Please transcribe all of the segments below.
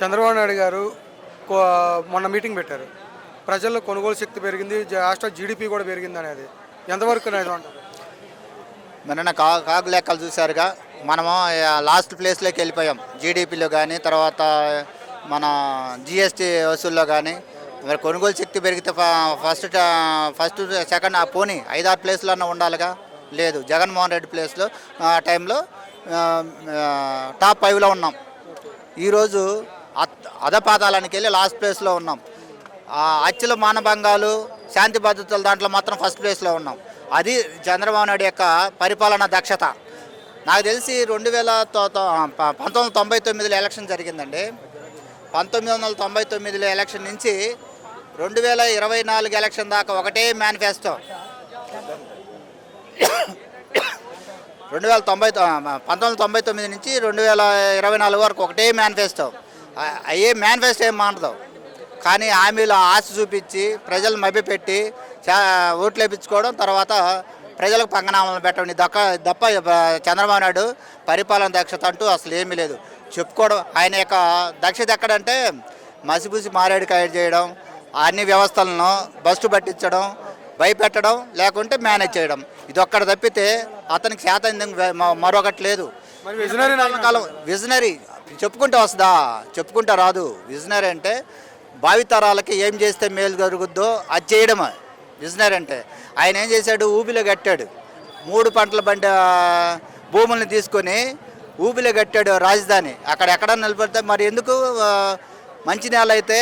చంద్రబాబు నాయుడు గారు మొన్న మీటింగ్ పెట్టారు. ప్రజల్లో కొనుగోలు శక్తి పెరిగింది రాష్ట్ర జీడిపి కూడా పెరిగింది అనేది. ఎంతవరకు మొన్న కా కాకు లెక్కలు చూసారుగా మనము లాస్ట్ ప్లేస్లోకి వెళ్ళిపోయాం. జీడిపిలో కానీ తర్వాత మన జిఎస్టీ వసూల్లో కానీ మరి కొనుగోలు శక్తి పెరిగితే ఫస్ట్ ఫస్ట్ సెకండ్ ఆ పోనీ ఐదారు ప్లేస్లో అన్న ఉండాలిగా? లేదు. జగన్మోహన్ రెడ్డి ప్లేస్లో ఆ టైంలో టాప్ ఫైవ్లో ఉన్నాం. ఈరోజు అత్ వెళ్ళి లాస్ట్ ప్లేస్లో ఉన్నాం. అచ్చుల మానభంగాలు శాంతి భద్రతల దాంట్లో మాత్రం ఫస్ట్ ప్లేస్లో ఉన్నాం. అది చంద్రబాబు నాయుడు యొక్క పరిపాలన దక్షత. నాకు తెలిసి రెండు వేల తొ- ప- పంతొమ్మిది వందల తొంభై తొమ్మిదిలో ఎలక్షన్ జరిగిందండి. పంతొమ్మిది వందల తొంభై తొమ్మిదిలో ఎలక్షన్ నుంచి రెండు వేల ఇరవై నాలుగు ఎలక్షన్ దాకా ఒకటే మేనిఫెస్టో రెండు వేల తొంభై పంతొమ్మిది తొంభై తొమ్మిది నుంచి రెండు వేల ఇరవై నాలుగు వరకు ఒకటే మేనిఫెస్టో అయ్యే మేనిఫెస్టో ఏం మానదు. కానీ హామీలో ఆశ చూపించి ప్రజలు మభ్యపెట్టి ఓట్లు వేయించుకోవడం తర్వాత ప్రజలకు పంగనామాలు పెట్టడం. దక్క తప్ప చంద్రబాబు నాయుడు పరిపాలన దక్షత అంటూ అసలు ఏమీ లేదు. చెప్పుకోవడం ఆయన యొక్క దక్షత ఎక్కడంటే మసిపూసి మారేడుకాయ చేయడం అన్ని వ్యవస్థలను బస్టు పట్టించడం భయపెట్టడం లేకుంటే మేనేజ్ చేయడం. ఇది ఒక్కడ తప్పితే అతనికి శాతం మరొకటి లేదు. మరి విజనరీ నాయకుడు కాలం. విజనరీ వస్తుందా? చెప్పుకుంటా రాదు. విజనరీ అంటే భావితరాలకి ఏం చేస్తే మేలు జరుగుద్దో అది చేయడమే. విజనరీ అంటే ఆయన ఏం చేశాడు? ఊబిలో కట్టాడు. మూడు పంటల బండి భూములను తీసుకొని ఊబిలో కట్టాడు రాజధాని. అక్కడ ఎక్కడ నిలబడితే మరి ఎందుకు మంచి నేల అయితే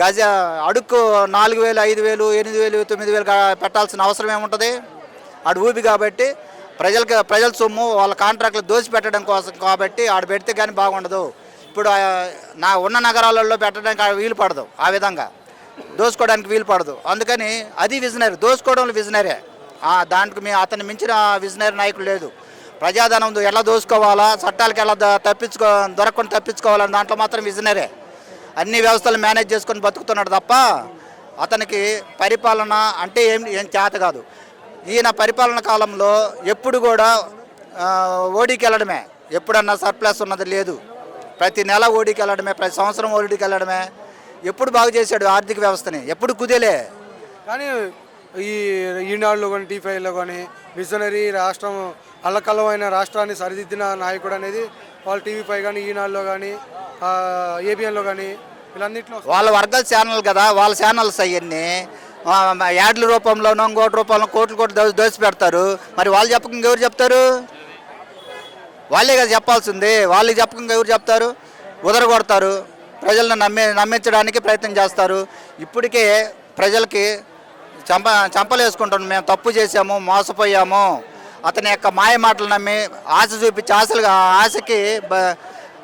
గజ అడుక్కు నాలుగు వేలు ఐదు వేలు ఎనిమిది వేలు తొమ్మిది వేలు పెట్టాల్సిన అవసరం ఏముంటుంది? అడు ఊబి కాబట్టి ప్రజలకి ప్రజల సొమ్ము వాళ్ళ కాంట్రాక్ట్లు దోచిపెట్టడం కోసం కాబట్టి ఆడ పెడితే కానీ బాగుండదు. ఇప్పుడు నా ఉన్న నగరాలలో పెట్టడానికి వీలు పడదు ఆ విధంగా. దోసుకోవడానికి వీలు పడదు. అందుకని అది విజనరీ దోసుకోవడంలో విజనరీ. దానికి మీ అతన్ని మించిన విజనరీ నాయకులు లేదు. ప్రజాధనం ఎలా దోసుకోవాలా చట్టాలకు ఎలా ద- తప్పించుకో దొరకకుండా తప్పించుకోవాలని దాంట్లో మాత్రం విజనరే. అన్ని వ్యవస్థలు మేనేజ్ చేసుకొని బతుకుతున్నాడు తప్ప అతనికి పరిపాలన అంటే ఏం ఏం చేత కాదు. ఈయన పరిపాలన కాలంలో ఎప్పుడు కూడా ఓడికి వెళ్ళడమే ఎప్పుడన్నా సర్ప్లస్ ఉన్నది లేదు. ప్రతి నెల ఓడికి వెళ్ళడమే ప్రతి సంవత్సరం ఓడికి వెళ్ళడమే ఎప్పుడు బాగు చేశాడు ఆర్థిక వ్యవస్థని? ఎప్పుడు కుదేలే. కానీ ఈ ఈనాడులో కానీ టీ ఫైవ్లో కానీ విజనరీ రాష్ట్రం అల్లకల్లమైన రాష్ట్రాన్ని సరిదిద్దిన నాయకుడు అనేది వాళ్ళు టీవీ ఫైవ్ కానీ ఈనాడులో కానీ ఏబిఎన్లో కానీ వీళ్ళన్నింటిలో వాళ్ళ వర్గాల ఛానల్ కదా వాళ్ళ ఛానల్స్ అవన్నీ యాడ్ల రూపంలోనో ఇంకోటి రూపంలో కోట్లు కోట్లు దోసి పెడతారు. మరి వాళ్ళు చెప్పక ఇంకెవరు చెప్తారు? వాళ్ళే కదా చెప్పాల్సింది. వాళ్ళకి చెప్పక ఇంకెవరు చెప్తారు? ఉదరగొడతారు. ప్రజలను నమ్మి నమ్మించడానికి ప్రయత్నం చేస్తారు. ఇప్పటికే ప్రజలకి చంప చంపలేసుకుంటాం. మేము తప్పు చేసాము మోసపోయాము. అతని యొక్క మాయ మాటలు నమ్మి ఆశ చూపించి ఆశలుగా ఆశకి బ-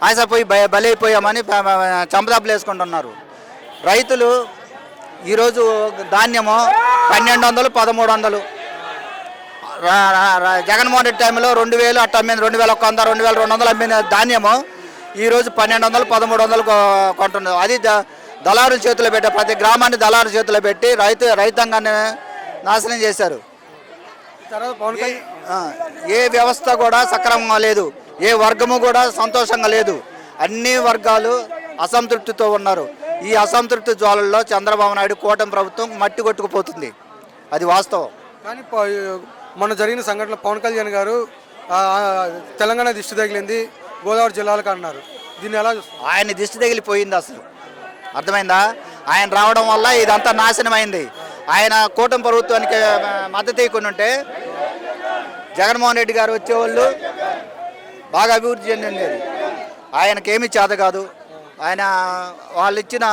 ఆశపోయి బ బలైపోయామని ప- వేసుకుంటున్నారు రైతులు ఈరోజు ధాన్యము పన్నెండు వందలు పదమూడు వందలు జగన్మోహన్ రెడ్డి టైంలో రెండు వేలు అట్ట అమ్మింది రెండు వేల ఒక వంద రెండు వేల రెండు వందలు అమ్మిన ధాన్యము. ఈరోజు పన్నెండు వందలు పదమూడు వందలు కొ- కొంటున్నారు. అది ద- దళారుల చేతిలో పెట్టే ప్రతి గ్రామాన్ని దళారుల చేతిలో పెట్టి రైతు రైతాంగాన్ని నాశనం చేశారు. ఏ వ్యవస్థ కూడా సక్రమంగా లేదు. ఏ వర్గము కూడా సంతోషంగా లేదు. అన్ని వర్గాలు అసంతృప్తితో ఉన్నారు. ఈ అసంతృప్తి జ్వాలల్లో చంద్రబాబు నాయుడు కూటమి ప్రభుత్వం మట్టి కొట్టుకుపోతుంది. అది వాస్తవం. కానీ మొన్న జరిగిన సంఘటన పవన్ కళ్యాణ్ గారు తెలంగాణ దిష్టి తగిలింది గోదావరి జిల్లాలకు అన్నారు. దీన్ని ఎలా ఆయన దిష్టి తగిలిపోయింది అసలు. అర్థమైందా? ఆయన రావడం వల్ల ఇదంతా నాశనమైంది. ఆయన కూటమి ప్రభుత్వానికి మద్దతు ఇవ్వకుండా ఉంటే జగన్మోహన్ రెడ్డి గారు వచ్చేవాళ్ళు బాగా అభివృద్ధి చెందింది. ఆయనకేమీ చేత కాదు. ఆయన వాళ్ళు ఇచ్చిన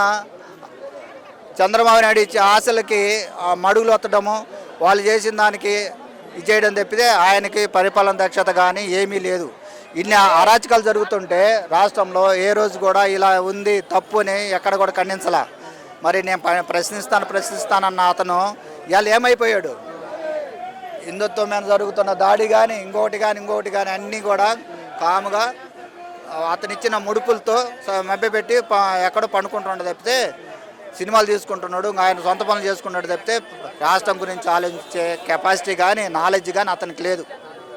చంద్రబాబు నాయుడు ఇచ్చే ఆశలకి మడుగులు వత్తడము వాళ్ళు చేసిన దానికి ఇది చేయడం తప్పితే ఆయనకి పరిపాలన దక్షత కానీ ఏమీ లేదు. ఇన్ని అరాచకాలు జరుగుతుంటే రాష్ట్రంలో ఏ రోజు కూడా ఇలా ఉంది తప్పు అని ఎక్కడ కూడా ఖండించలా. మరి నేను ప్రశ్నిస్తాను ప్రశ్నిస్తానన్న అతను ఇవాళ ఏమైపోయాడు? హిందుత్వం మీద జరుగుతున్న దాడి కానీ ఇంకొకటి కానీ ఇంకొకటి కానీ అన్నీ కూడా కాముగా అతను ఇచ్చిన ముడుపులతో స- మభ్యపెట్టి ఎక్కడో పండుకుంటున్నాడు తప్పితే సినిమాలు తీసుకుంటున్నాడు ఇంకా ఆయన సొంత పనులు చేసుకున్నాడు తప్పితే రాష్ట్రం గురించి ఆలోచించే కెపాసిటీ కానీ నాలెడ్జ్ కానీ అతనికి లేదు.